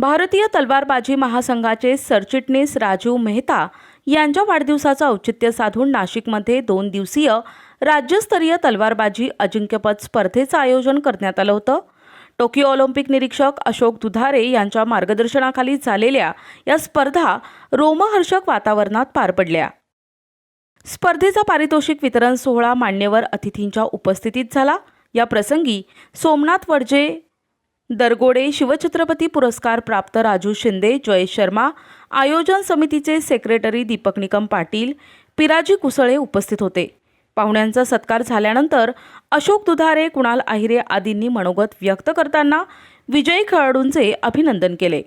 भारतीय तलवारबाजी महासंघाचे सरचिटणीस राजीव मेहता यांच्या वाढदिवसाचं औचित्य साधून नाशिकमध्ये दोन दिवसीय राज्यस्तरीय तलवारबाजी अजिंक्यपद स्पर्धेचं आयोजन करण्यात आलं होतं. टोकियो ऑलिम्पिक निरीक्षक अशोक दुधारे यांच्या मार्गदर्शनाखाली झालेल्या या स्पर्धा रोमहर्षक वातावरणात पार पडल्या. स्पर्धेचा पारितोषिक वितरण सोहळा मान्यवर अतिथींच्या उपस्थितीत झाला. या प्रसंगी सोमनाथ वडजे दरगोडे शिवछत्रपती पुरस्कार प्राप्त राजू शिंदे जयेश शर्मा आयोजन समितीचे सेक्रेटरी दीपक निकम पाटील पिराजी कुसळे उपस्थित होते. पाहुण्यांचा सत्कार झाल्यानंतर अशोक दुधारे कुणाल आहिरे आदींनी मनोगत व्यक्त करताना विजयी खेळाडूंचे अभिनंदन केले.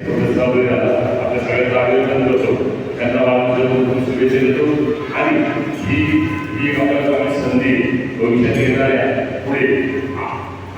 जबाबदारी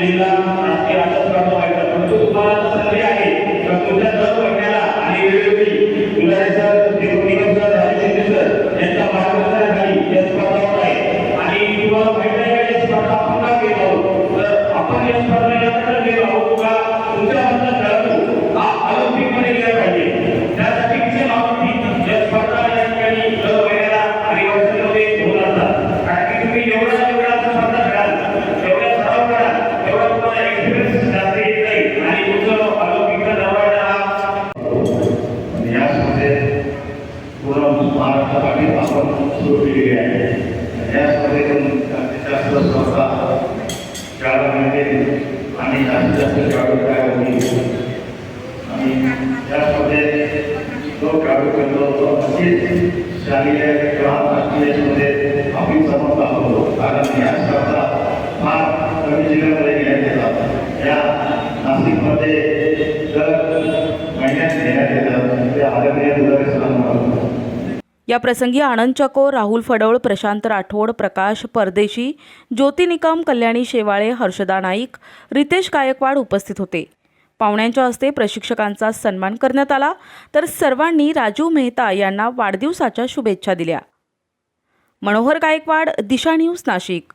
medida hacia. महाराष्ट्रासाठी आपण सुरू केलेली आहे. आणि या स्पर्धेतून जास्तीत जास्त स्पर्धा खेळायला मिळते आणि जास्तीत जास्त खेळाडू काय होतील. आणि या स्पर्धेत जो खेळाडू करतो तो अतिच शालेय किंवा राष्ट्रीयमध्ये आपण समजता होतो कारण या स्पर्धा फार कमी जिल्ह्यामध्ये घेण्यात येतात. या नाशिकमध्ये दर महिन्यात घेण्यात येतात. ते आदरणीय दुधारे सरांना या प्रसंगी आनंद चकोर राहुल फडवळ प्रशांत राठोड प्रकाश परदेशी ज्योती निकम कल्याणी शेवाळे हर्षदा नाईक रितेश गायकवाड उपस्थित होते. पाहुण्यांच्या हस्ते प्रशिक्षकांचा सन्मान करण्यात आला. तर सर्वांनी राजू मेहता यांना वाढदिवसाच्या शुभेच्छा दिल्या. मनोहर गायकवाड दिशा न्यूज नाशिक.